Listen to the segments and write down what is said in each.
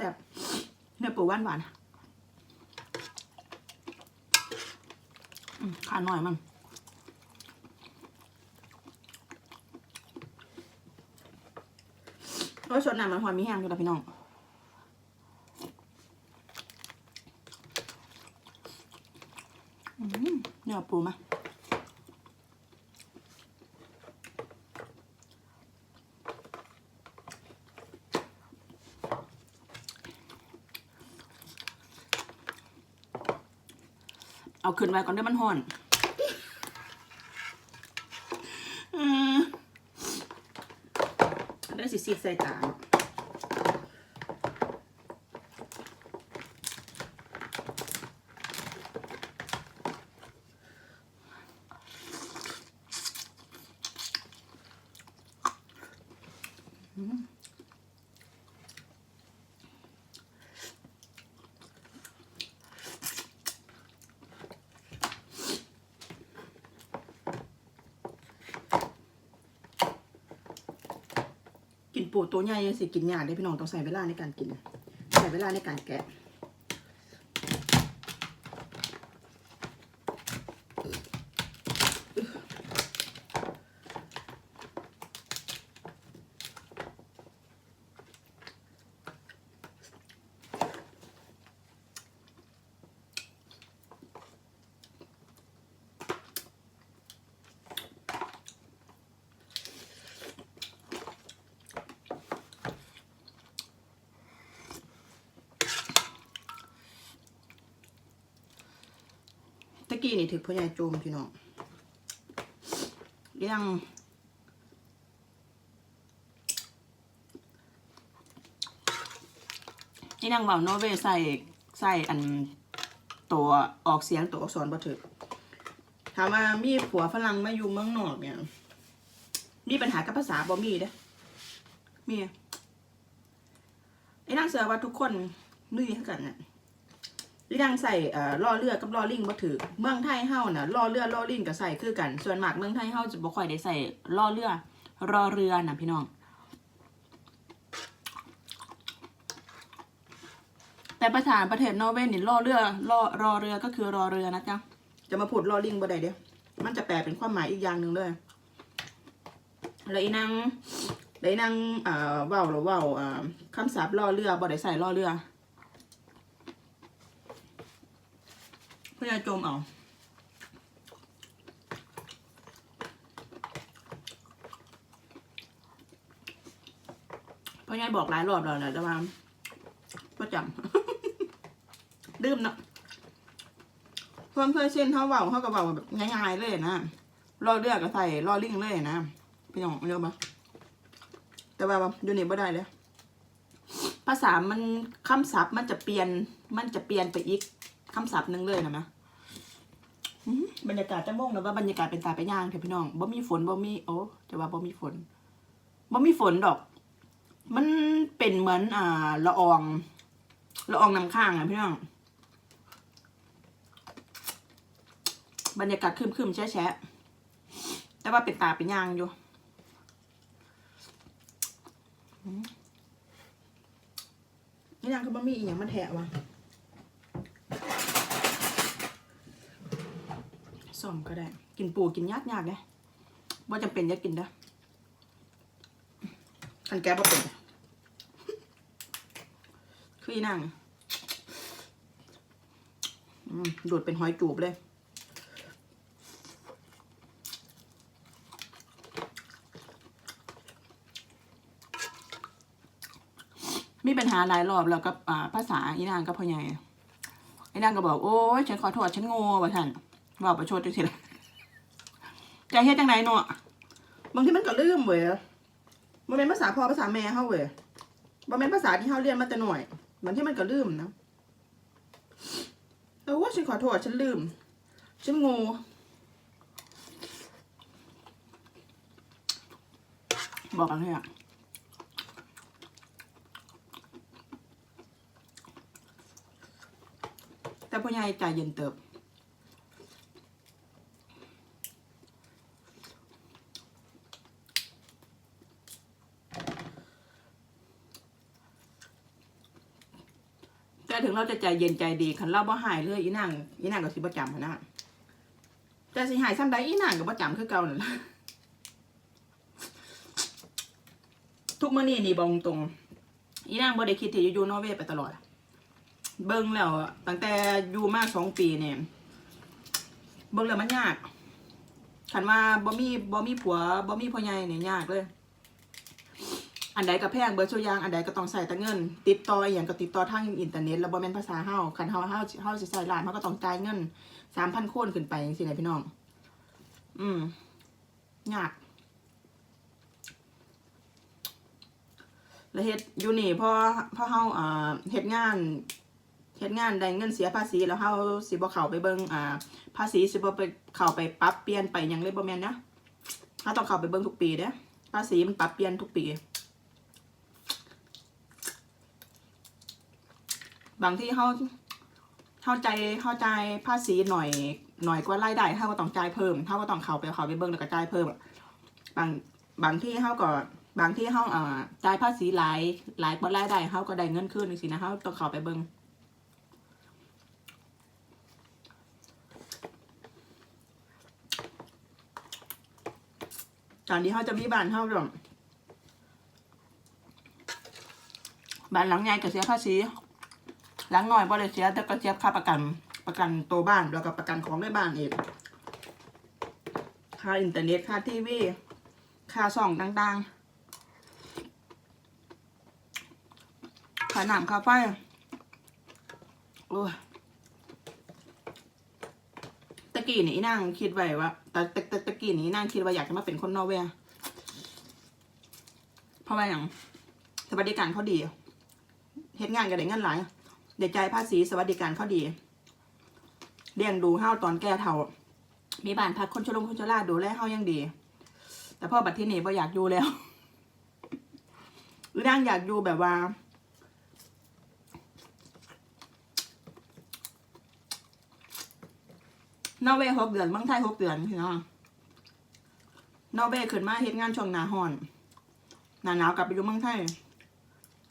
ซ่บเนื้อปูหวานหวานขาหน่อยมันโอ้ยสดน้ำมันหอยมีแห้งอยู่แล้วพี่น้องเนื้อปูมา เอาขึ้นไว้ก่อนเดี๋ยวมันห่อนอืมได้สิซีดใส่ตาเน ปูตัวใหญ่ยังสิกินยากได้พี่น้องต้องใส่เวลาในการกินใส่เวลาในการแกะ ตะกี้นี่ถือพ่อใหญ่โจมพี่น้องยังนี่นางเบาโนเวใส่ใส่อันตัวออกเสียงตัวอักษรบ่ถึกถามว่ามีผัวฝรั่งมาอยู่เมืองนอกเนี่ย มีปัญหากับภาษาบ่มีเด้มีไอ้นางเสือว่าทุกคนนี่เท่ากันน่ะ เรื่องใส่ล่อเรือกับล่อลิงบ่ถือเมืองไทยเฮาน่ะล่อเรือล่อลิงก็ใส่คือกัน ส่วนมากเมืองไทยเฮาจะบ่ค่อยได้ใส่ล่อเรือรอเรือน่ะพี่น้อง แต่ภาษาประเทศนอร์เวย์นี่ล่อเรือล่อรอเรือก็คือรอเรือนะจ๊ะจะมาพูดล่อลิงบ่ได้เด้อมันจะแปลเป็นความหมายอีกอย่างหนึ่งเลยแล้วอีนางแล้นางเอ่อว้าวหรือว้าเอ่อคำศัพท์ล่อเรือบ่ได้ใส่ล่อเรือ พยาจมเอาพ่อยายบอกหลายรอบแล้วแหละแต่ว่าก็จำดื่มเนาะความเคยเส้นเขาเบาเขาก็เบาแบบง่ายๆเลยนะรอเลือกก็ใส่รอลิ่งเลยนะพี่น้องเยอะปะแต่ว่าอยู่นี่บ่ได้เลยภาษามันคำศัพท์มันจะเปลี่ยนมันจะเปลี่ยนไปอีก คำศัพท์หนึ่งเลยนะมะอื้อหือบรรยากาศจะม่งนะว่าบรรยากาศเป็นตาไปย่างเถอะพี่น้องบ่มีฝนบ่มีโอ้จะว่าบ่มีฝนบ่มีฝนดอก มันเป็นเหมือนอ่าละอองละอองน้ำข้างอะพี่น้องบรรยากาศครึมๆแฉะแต่ว่าเป็นตาเป็นย่างอยู่นี่นางก็บ่มีอีหยังมันแทะวะ ซ่อมก็ได้ กินปูกินยากยากเลยว่าจำเป็นจะกินได้อันแก้บ่เป็นคือนั่งดูดเป็นหอยจูบเลยมีปัญหาหลายรอบแล้วกับภาษาอีนางกับพ่อใหญ่อีนางก็บอก โอ้ยฉันขอโทษฉันโง่ว่ะท่าน ว่าประชดจังสิละจะเฮ็ดจังไดเนาะบางทีมันก็ลืมเว้ยมันเป็นภาษาพ่อภาษาแม่เฮาเว้ยบ่แม่นภาษาที่เฮาเรียนมาแต่น้อยบางทีมันก็ลืมนะเออว่าฉันขอโทษฉันลืม ฉันงูบอกกันเลยอะแต่พ่อใหญ่ใจเย็นเติบ เราจะใจเย็นใจดีคันเราบ่หายเลยอีนางอีนางก็สิบ่จำหั้นนะแต่สิหายซ้ำใดอีนางก็บ่จำคือเก่านั่นล่ะทุกมื้อนี้นี่บอกตรงอีนางบ่ได้คิดที่จะอยู่นอร์เวย์ไปตลอด เบิ่งแล้วตั้งแต่อยู่มาสองปีเนี่ยเบิ่งแล้วมันยากคันว่าบ่มีบ่มีผัวบ่มีพ่อใหญ่เนี่ยยากเลย อันใดก็แพงเบอร์โชยางอันใดก็ต้องใส่แต่เงิน ติดต่ออย่างก็ติดต่อทางอินเทอร์เน็ตแล้วบ่แม่นภาษาเฮาคันเฮาเฮาเฮาสิใส่ร้านเฮาก็ต้องจ่ายเงิน3,000โคนขึ้นไปจังซี่แหละพี่น้อง อืมยากแล้วเฮ็ดอยู่นี่พอพอเฮาอ่าเฮ็ดงานเฮ็ดงานได้เงินเสียภาษีแล้วเฮาสิบ่เข้าไปเบิ่งอ่า ภาษีสิบ่ไปเข้าไปปรับเปลี่ยนไปหยังเลยบ่แม่นนะเฮาต้องเข้าไปเบิ่งทุกปีเด้ภาษีมันปรับเปลี่ยนทุกปี บางที่เฮาเฮาใจเฮาใจภาษีหน่อยหน่อยกว่ารายได้เฮาก็ต้องจ่ายเพิ่มเฮาก็ต้องเขาไปเขาไปเบิ่งแล้วก็จ่ายเพิ่มบางบางที่เฮาก็บางที่เฮาเอ่าจ่ายภาษีหลายหลายกว่ารายได้เฮาก็ได้เงินคืนจังซี่นะเฮาต้องเขาไปเบิ่งการที่เขาจะมีบ้านเขาแบบบ้านหลังใหญ่ก็เสียภาษี หลังหน่อยบ่ได้เสียแต่ก็เสียค่าประกัน ประกันตัวบ้านแล้วก็ประกันของในบ้านอีก ค่าอินเทอร์เน็ตค่าทีวีค่าส่องต่างๆค่าน้ำค่าไฟโอ้ยตะกี้นี่นั่งคิดไว้ว่าแต่แต่ต่ตะกี้นี่นั่งคิดว่าอยากจะมาเป็นคนนอร์เวย์เพราะว่าอย่างสวัสดิการเขาดีเฮ็ดงานกันได้เงินหลาย เด็ดใจภาษีสวัสดิการเขาดีเลี้ยงดูเฮาตอนแก่เฒ่า มีบ้านพักคนชลงคนชราดูแลเฮายังดี แต่พ่อบัดที่นี่บ่อยากอยู่แล้วหรือนั่งอยากอยู่แบบว่า นอเวหกเดือนเมืองไทยหกเดือนพี่น้องนอเวขึ้นมาเฮ็ดงานช่วงหนาฮ้อน หนาหนาวกลับไปอยู่เมืองไทย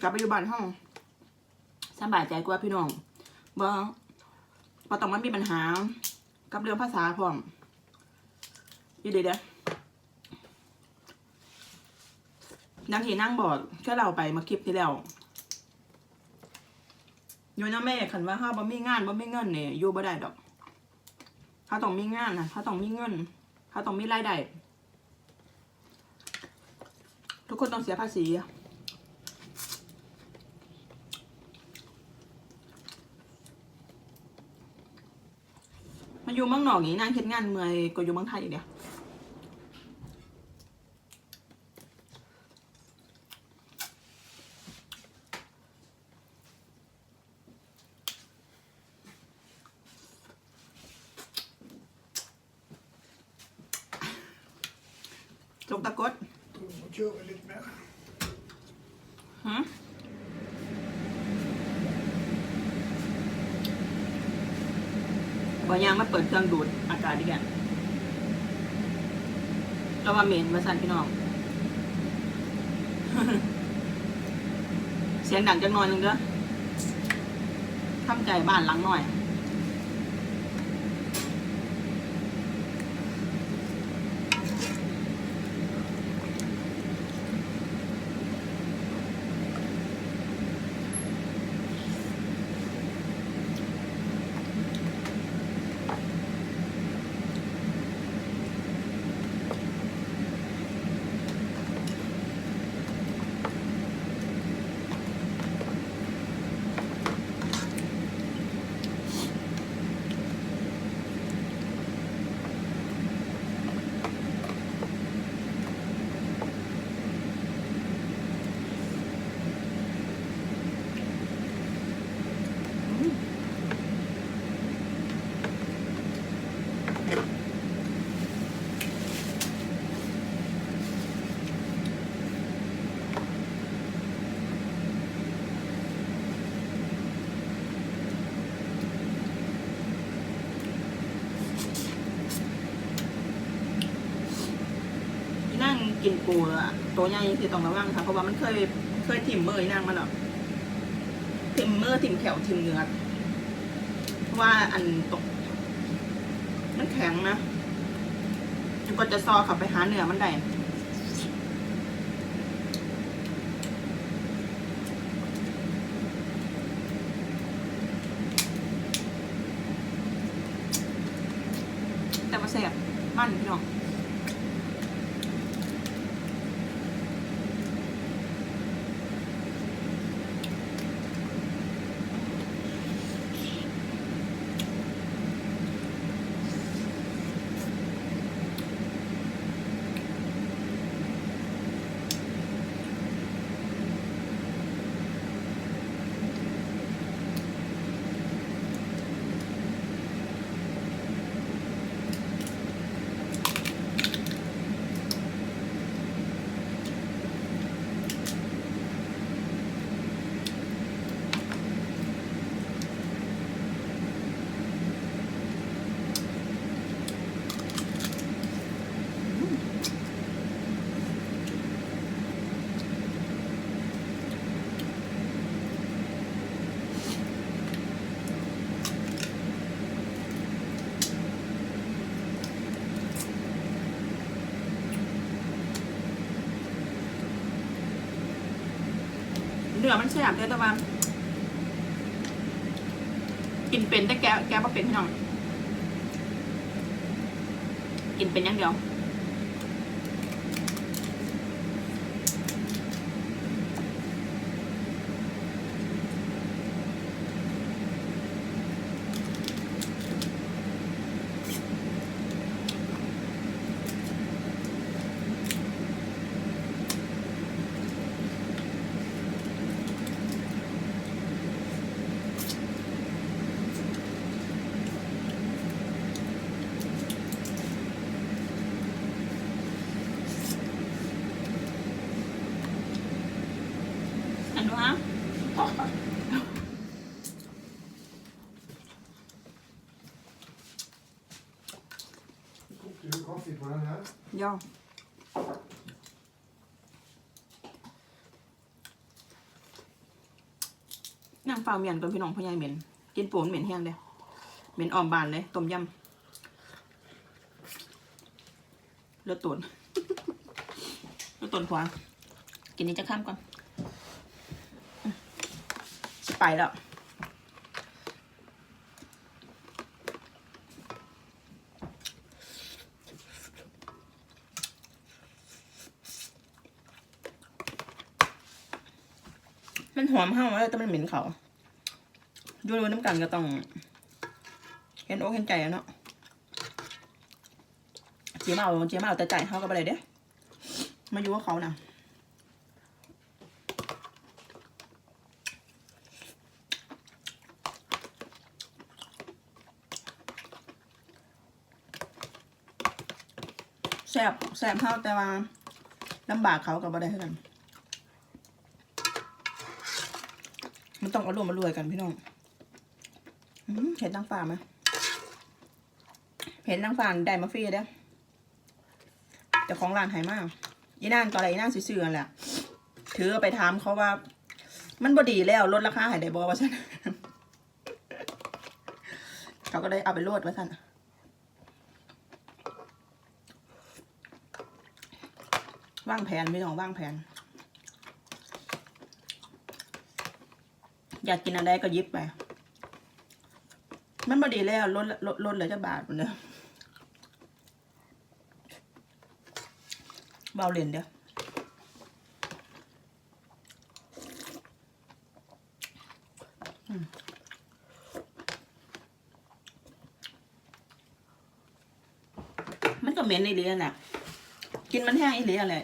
กลับไปอยู่บ้านห้อง สบายใจกว่าพี่น้องบ่บ่ต้องมามีปัญหา กับเรื่องภาษาพร้อมอยู่เดีเด้อนังที่นั่งบอกแค่เราไปมาคลิปที่แล้วอยู่นะแม่คันว่าเฮาบ่มีงานบ่มีเงินเนี่ยอยู่บ่ได้ดอกเขาต้องมีงานนะเขาต้องมีเงินเขาต้องมีรายได้ทุกคนต้องเสียภาษี มาอยู่เมืองนอกนี้นั่งคิดงานเมื่อยก็อยู่เมืองไทยอีกเดียวจงตะกด Då kör vi lite mer. ฮ บอยางมาเปิดเครื่องดูดอากาศดีกันเรามาเหม็นมาสั่นพี่น้อง เสียงดังจังน่อยนึงเด้อทำใจบ้านหลังหน่อย นั่ง กินปูอะตัวใหญ่คือต้องระวังค่ะเพราะว่ามันเคยเคยถิ่มเมืออีนางมันหรอกทิมเมื่อทิมแขวทิมเนื้อเพราะว่าอันตกมันแข็งนะมันก็จะซอเขับไปหาเนื้อมันได้แต่ว่าแซ่บมันพี่น้อง เนื้อมันแซ่บเด้แต่ว่ากินเป็นแต่แกแกบ่เป็นพี่น้องกินเป็นอย่างเดียว her? ย่อนั่งเฝ้าเมียนตัวพี่น้องพ่อใหญ่เหม็นกินปูนเหม็นแห้งเด้เหม็นอ่อมบานเลยต้มยำเลือดตุนเลือดตุนขวากินนี้จะข้ามก่อนสไปแล้ว มันหอมห้าวเลยแต่มันเหม็นเขาดูดูน้ำกันก็ต้องเห็นอกเห็นใจอะเนาะเจี๊ยบเอาเจี๊ยบเอาแต่ใจเขาก็ไปเลยเด้มาอยู่กับเขานะแซ่บแซ่บเฮาแต่ว่าลำบากเขากับบ่ได้เท่ากัน มันต้องเอารวมมารวยกันพี่น้องเห็นนางฟ้าไหมเห็นนางฟ้าได้มาฟรีเด้อแต่ของร้านหายมากอีนั่นตอนไรอีนั่นซื้อๆแหละถือไปถามเขาว่า มันบดีแล้วลดราคาใหายได้บอว่าฉันเขาก็เลยเอาไปโลดว่าฉันว่างแผนพี่น้องว่างแผน อยากกินอะไรก็ยิบไป มันพอดีแล้วลดลดลดเหลือจะบาทหมดเลยเบาเหรียญเดียวมันก็เหม็นอีหลีนั่นแหละกินมันแห้งอีหลีอะไร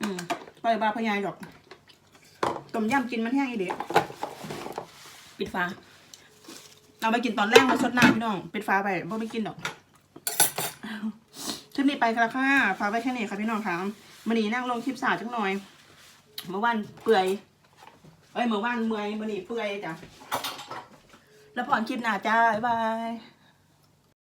อืมปบาพยายดอก ต้มยำกินมันแห้งอีเดีปิดฟ้าเอาไปกินตอนแรกมาชดน้ำพี่น้องปิดฟ้าไปเพราไม่กินดอกคลิปนี้ไปกันละค่ะฝากไว้แค่นี้ค่ะพี่น้องค่ะมันนี้นั่งลงคลิปสาจังหน่อย เมื่อวานเปื่อย เอ้ยเมื่อวานเมื่อยมันนี้เปื่อยจ้ะแล้วผ่อนคลิปหน้าจ้าบ๊ายบาย